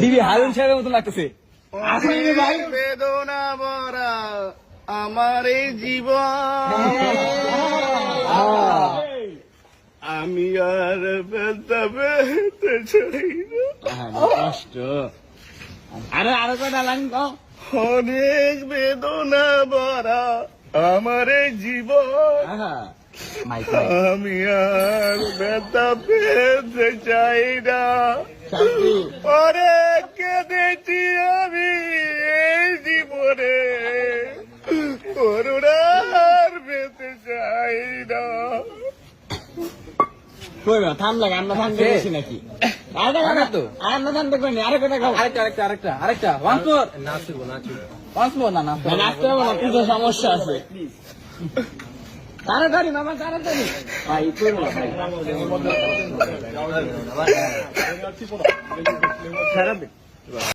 দিবি হারুন সাহেবের মতো লাগতেছে। ভাই বেদনা ভরা আমার এই জীবন। আমি আর চাই না কষ্ট। আরে আরও কয়টা লাইন অনেক বেদনা ভরা আমার জীবন। আমি আর বেদা পেতে চাই না অনেক কেঁদেছি আমি এই জীবনে। করুণার পেতে চাই না থামতে নাকি? আরে থামতে আরে আরেকটা আরেকটা আরেকটা আরেকটা মোর না নাচতে নাচতে হবে না কিছু সমস্যা আছে। তাড়াতাড়ি মামা তাড়াতাড়ি ভাই করো না ভাই